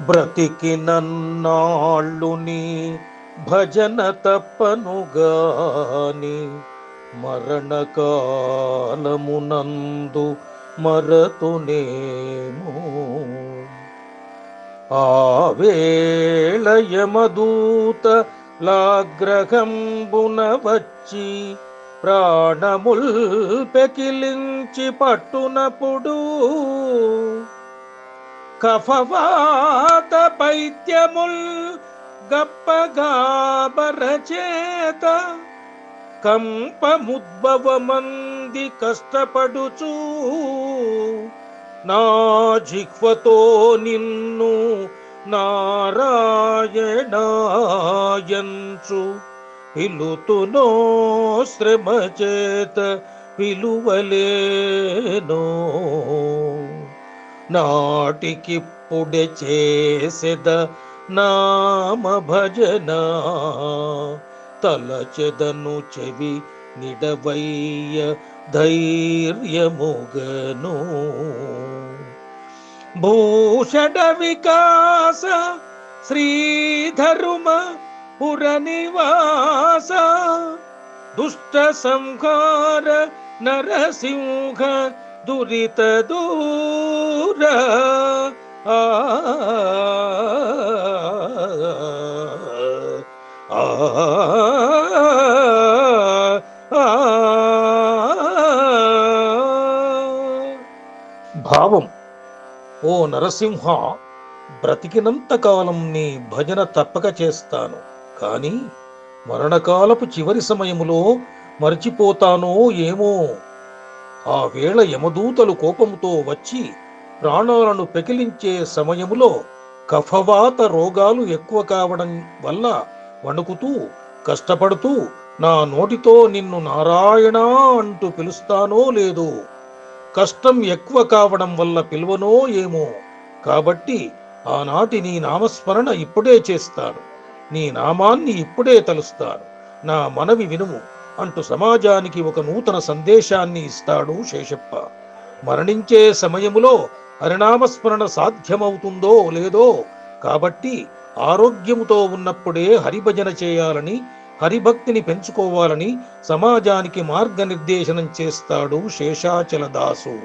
బ్రతికి నన్నాళ్ళుని భజన తప్పనుగాని మరణకాలమునందు మరతునేమో. ఆవేళయమదూత లాగ్రహంబున వచ్చి ప్రాణముల్ పెకిలించి పట్టునప్పుడు కఫవాత పైత్యముల్ గప్పగాబరచేత కంపముద్భవమంది కష్టపడుచు నా జిహ్వతో నిన్ను నారాయణాయంచు. పిలుతునో శ్రమచేత పిలువలేనో. నాటికిప్పుడే చేసెద నామ భజన తలచెదను చెవి నిడవయ్య ధైర్యముగను భూషణ వికాస శ్రీధరుమ పుర నివాస దుష్ట సంహార నరసింహ దురిత దూర. భావం. ఓ నరసింహ బ్రతికినంత కాలం నీ భజన తప్పక చేస్తాను. కానీ మరణకాలపు చివరి సమయములో మర్చిపోతానో ఏమో. ఆ వేళ యమదూతలు కోపముతో వచ్చి ప్రాణాలను పెకిలించే సమయములో కఫవాత రోగాలు ఎక్కువ కావడం వల్ల వణుకుతూ కష్టపడుతూ నా నోటితో నిన్ను నారాయణ అంటూ పిలుస్తానో లేదో కష్టం ఎక్కువ కావడం వల్ల పిలువనో ఏమో. కాబట్టి ఆనాటి నీ నామస్మరణ ఇప్పుడే చేస్తాను. నీ నామాన్ని ఇప్పుడే తలుస్తాను. నా మనవి వినుము. అంటూ సమాజానికి ఒక నూతన సందేశాన్ని ఇస్తాడు శేషప్ప. మరణించే సమయములో హరినామస్మరణ సాధ్యమవుతుందో లేదో కాబట్టి ఆరోగ్యముతో ఉన్నప్పుడే హరిభజన చేయాలని హరిభక్తిని పెంచుకోవాలని సమాజానికి మార్గనిర్దేశనం చేస్తాడు శేషాచల దాసు